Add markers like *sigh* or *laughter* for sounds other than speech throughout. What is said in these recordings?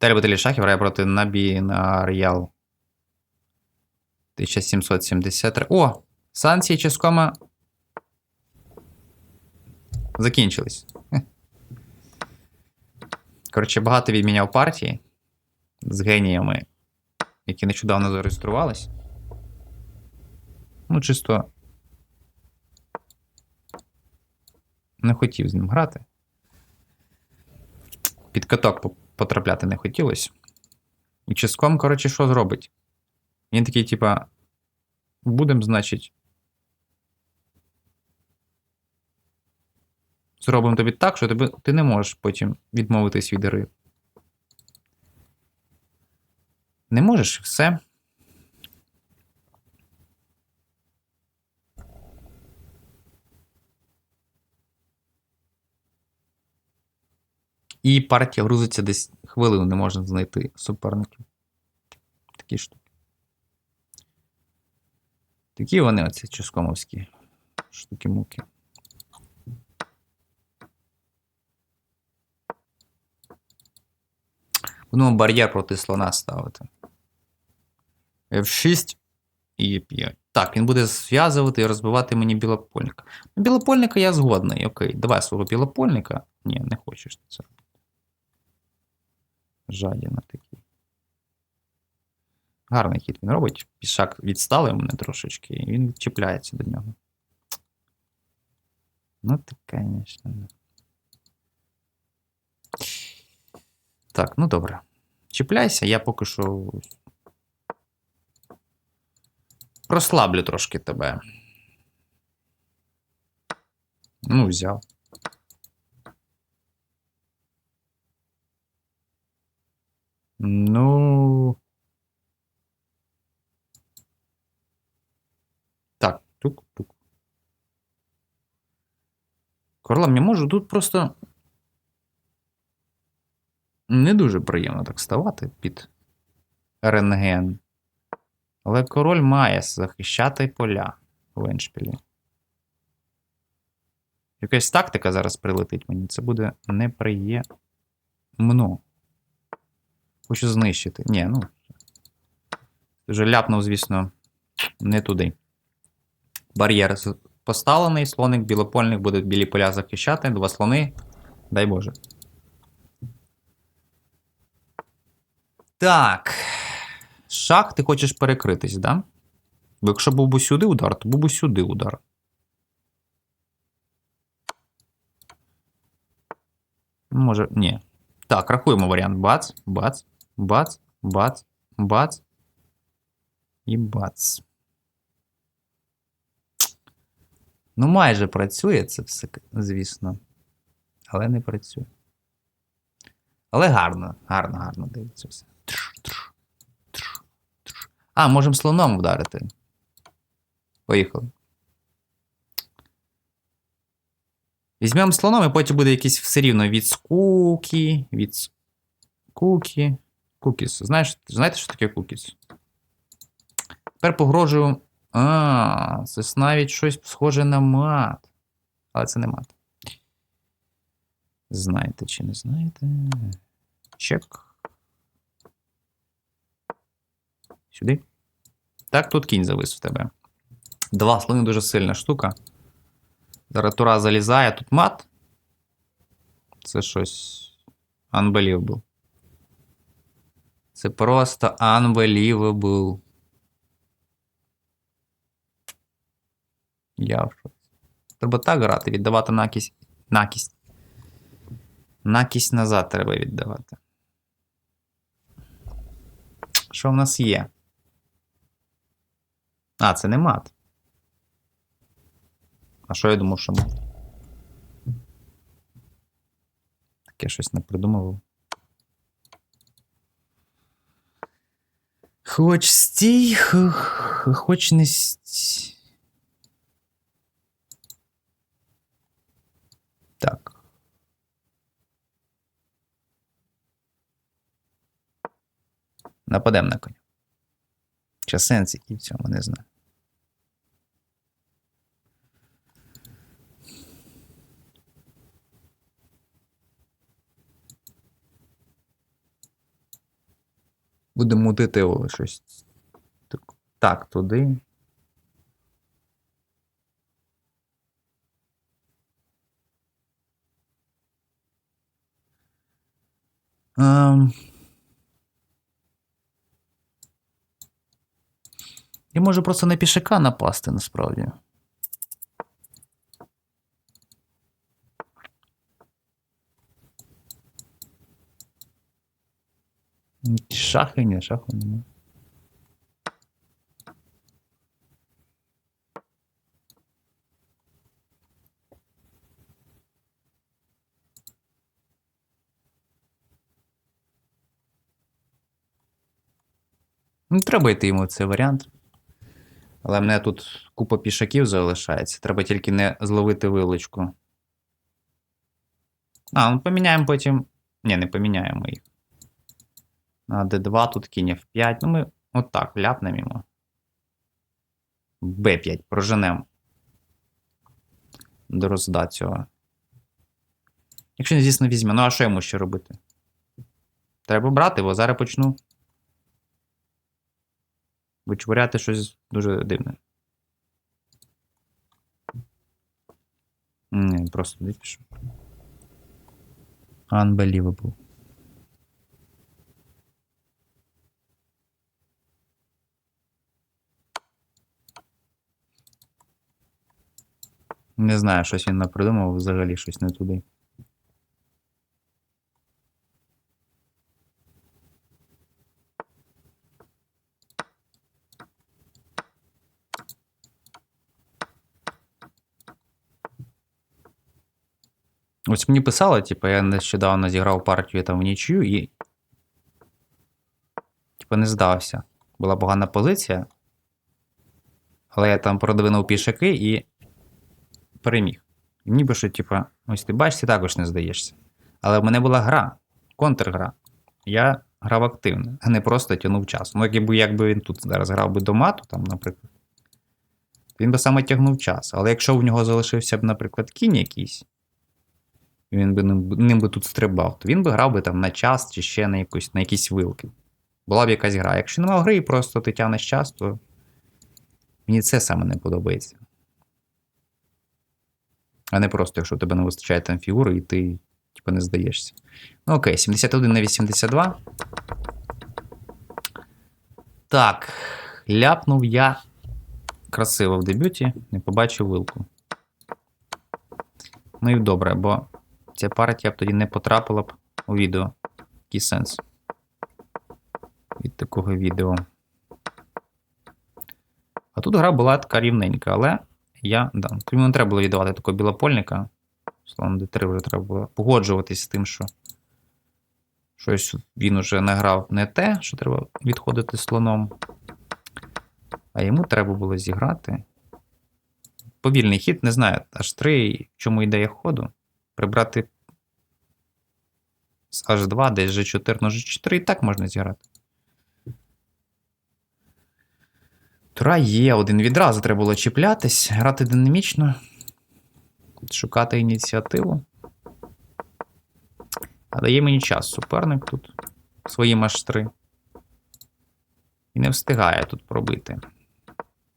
Віталій Баталій Шахів грає проти Набі на Реал. 1773. О! Санкції Ческома закінчились. *laughs* Коротше, багато відміняв партії з геніями, які нещодавно зареєструвались. Ну, чисто. Не хотів з ним грати. Під каток потрапляти не хотілося. І чиском, коротше, що зробить? Він такий, типа. Будем, значить. Зробимо тобі так, що тобі, ти не можеш потім відмовитись від гри. Не можеш все. І партія грузиться десь хвилину, не можна знайти суперників. Такі штуки. Такі вони, оці ческомовські штуки-муки. Будемо бар'єр проти слона ставити. F6 і F5. Так, він буде зв'язувати і розбивати мені білопольника. Білопольника я згодний. Окей, давай свого білопольника. Ні, не хочеш це робити. Жадіна такий. Гарний хід він робить. Пішак відстали мене трошечки, і він відчіпляється до нього. Ну, ти, звісно. Так, ну добре. Чіпляйся, я поки що. Прослаблю трошки тебе. Ну, взяв. Ну. Так, тук-тук. Корлам, я можу тут просто. Не дуже приємно так ставати під рентген. Але король має захищати поля в Еншпілі. Якась тактика зараз прилетить мені. Це буде неприємно. Хочу знищити. Ні, ну. Вже ляпнув, звісно, не туди. Бар'єр поставлений, слоник білопольник буде білі поля захищати. Два слони. Дай Боже. Так. Шах, ти хочеш перекритись, да? Бо якщо був би сюди удар, то був би сюди удар. Може, ні. Так, рахуємо варіант. Бац, бац, бац, бац, бац. І бац. Ну, майже працює це все, звісно. Але не працює. Але гарно, гарно, гарно дивиться все. А, можемо слоном вдарити. Поїхали. Візьмемо слоном, і потім буде якийсь все рівно від скуки, від скуки. Кукіс. Знаєш, знаєте, що таке кукіс? Тепер погрожую. А, це навіть щось схоже на мат. Але це не мат. Знаєте чи не знаєте? Чек. Сюди. Так, тут кінь завис в тебе. Два слони дуже сильна штука. Зараз залізає, тут мат. Це щось. Unbelievable. Це просто unbelievable. Я в шоці. Треба так грати, віддавати накість. Накість. Накість назад треба віддавати. Що в нас є? А, це не мат. А що я думав, що мат? Таке щось не придумував. Хоч стій, хоч не стій. Так. Нападемо на коня. Чи сенс який в цьому не знаю. Будемо мутити щось. Так, туди. Ем... Я можу просто на пішака напасти насправді. Шахи, ні, шаху нема. Ну, треба йти йому цей варіант. Але в мене тут купа пішаків залишається. Треба тільки не зловити вилочку. А, ну поміняємо потім. Ні, не поміняємо їх. На D2 тут кінь F5. Ну ми отак ляпнемо йому. B5 проженемо. До розда цього. Якщо він, звісно, візьме. Ну, а що йому ще робити? Треба брати, бо зараз почну. Вичворяти щось дуже дивне. Ні, просто туди пішов. Unbelievable. Не знаю, щось він напридумав, взагалі щось не туди. Ось мені писали, типу, я нещодавно зіграв партію там в нічю і. Типу, не здався. Була погана позиція. Але я там продвинув пішаки і переміг. І мені пишуть, типу, ось ти бачиш, ти також не здаєшся. Але в мене була гра, контргра. Я грав активно, а не просто тягнув час. Ну, якби, якби він тут зараз грав би до мату, там, наприклад, він би саме тягнув час. Але якщо в нього залишився б, наприклад, кінь якийсь, і він би ним, ним би тут стрибав, то він би грав би там на час чи ще на, якусь, на якісь вилки. Була б якась гра. Якщо немає гри і просто ти тягнеш час, то мені це саме не подобається. А не просто, якщо у тебе не вистачає там фігури, і ти, типу, не здаєшся. Ну, окей, 71 на 82. Так, ляпнув я красиво в дебюті, не побачив вилку. Ну і добре, бо ця партія б тоді не потрапила б у відео. Який сенс від такого відео. А тут гра була така рівненька, але я. Да, тут не треба було віддавати такого білопольника. Словом, D3 вже треба було погоджуватись з тим, що щось він уже награв не те, що треба відходити слоном. А йому треба було зіграти. Повільний хід, не знаю, аж 3, в чому ідея ходу. Прибрати з H2, десь G4 на G4, і так можна зіграти. Тура є, один відразу треба було чіплятись, грати динамічно, шукати ініціативу. А дає мені час суперник тут своїм аж 3. І не встигає тут пробити.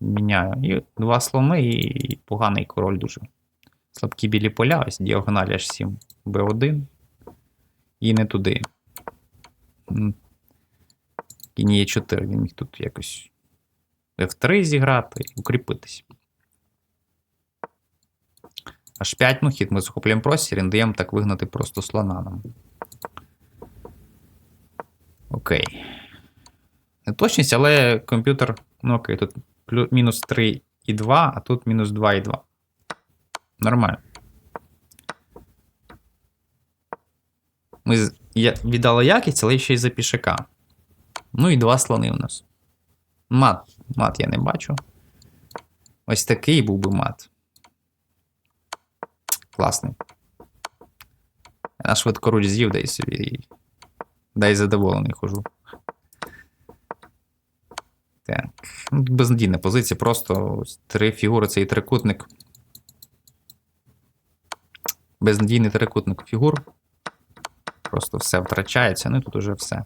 Міняю. І два слони, і поганий король дуже. Слабкі білі поля, ось діагональ аж 7 Б1. І не туди. Кінь є 4, він міг тут якось F3 зіграти і укріпитись. Аж 5, ну хід ми захоплюємо простір, і даємо так вигнати просто слона нам. Окей. Неточність, але комп'ютер. Ну окей, тут мінус 3 і 2, а тут мінус 2 і 2. Нормально. Ми віддали якість, але ще й за пішака. Ну і два слони у нас. Мат. Мат я не бачу. Ось такий був би мат. Класний. Я швидко руч з'їв, дай собі. і Дай задоволений хожу. Так. Ну, Безнадійна позиція, просто ось три фігури, цей трикутник. Безнадійний трикутник фігур. Просто все втрачається, ну і тут уже все.